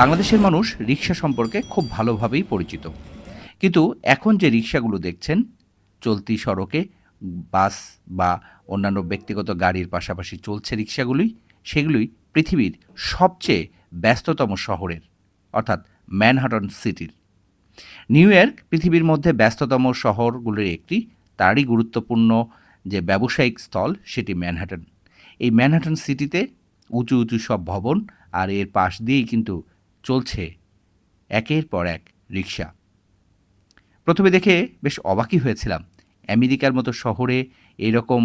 বাংলাদেশের মানুষ রিক্সা সম্পর্কে খুব ভালোভাবেই পরিচিত। কিন্তু এখন যে রিক্সাগুলো দেখছেন, চলতি সড়কে বাস বা অন্যান্য ব্যক্তিগত গাড়ির পাশাপাশি চলছে রিক্সাগুলি সেগুলোই পৃথিবীর সবচেয়ে ব্যস্ততম শহরের, অর্থাৎ ম্যানহাটন সিটির। নিউ ইয়র্ক পৃথিবীর মধ্যে ব্যস্ততম শহরগুলির একটি, তারই গুরুত্বপূর্ণ যে ব্যবসায়িক স্থল সেটি ম্যানহাটন। এই ম্যানহাটন সিটিতে উঁচু উঁচু সব ভবন আর এর পাশ দিয়েই কিন্তু চলছে। একের পর এক রিক্সা প্রথমে দেখে বেশ অবাকই হয়েছিলাম। আমেরিকার মতো শহরে এরকম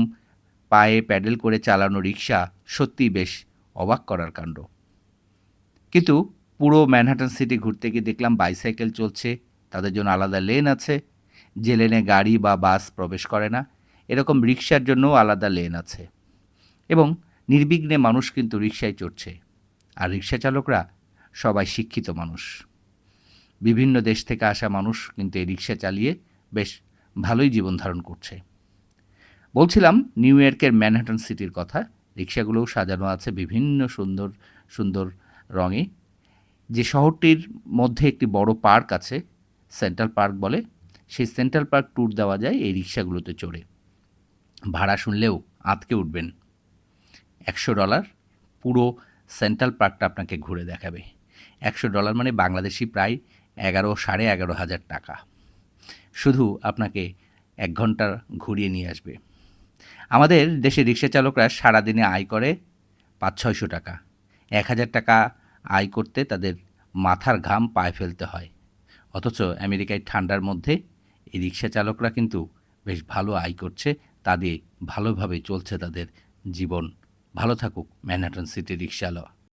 পায়ে প্যাডেল করে চালানো রিক্সা সত্যিই বেশ অবাক করার কাণ্ড। কিন্তু পুরো ম্যানহাটন সিটি ঘুরতে গিয়ে দেখলাম বাইসাইকেল চলছে, তাদের জন্য আলাদা লেন আছে, যে লেনে গাড়ি বা বাস প্রবেশ করে না, এরকম রিক্সার জন্যও আলাদা লেন আছে। এবং নির্বিঘ্নে মানুষ কিন্তু রিক্সায় চড়ছে। আর রিক্সা চালকরা সবাই শিক্ষিত মানুষ। বিভিন্ন দেশ থেকে আসা মানুষ কিন্তু এই রিক্সা চালিয়ে বেশ ভালোই জীবন ধারণ করছে। বলছিলাম নিউ ইয়র্কের ম্যানহাটন সিটির কথা রিক্সাগুলোও সাজানো আছে বিভিন্ন সুন্দর সুন্দর রঙে। যে শহরটির মধ্যে একটি বড় পার্ক আছে, সেন্ট্রাল পার্ক বলে, সেই সেন্ট্রাল পার্ক ট্যুর দেওয়া যায় এই রিক্সাগুলোতে চড়ে। ভাড়া শুনলেও আঁতকে উঠবেন। একশো ডলার পুরো সেন্ট্রাল পার্কটা আপনাকে ঘুরে দেখাবে। একশো ডলার মানে বাংলাদেশি প্রায় এগারো, সাড়ে এগারো হাজার টাকা। শুধু আপনাকে এক ঘণ্টা ঘুরিয়ে নিয়ে আসবে। আমাদের দেশে রিক্সা চালকরা সারাদিনে আয় করে পাঁচ, ছয়শো টাকা। এক হাজার টাকা আয় করতে তাদের মাথার ঘাম পায়ে ফেলতে হয়। অথচ আমেরিকায় ঠান্ডার মধ্যে এই রিক্সা চালকরা কিন্তু বেশ ভালো আয় করছে, তা দিয়ে ভালোভাবে চলছে তাদের জীবন। ভালো থাকুক ম্যানহাটন সিটি রিক্সাওয়ালা।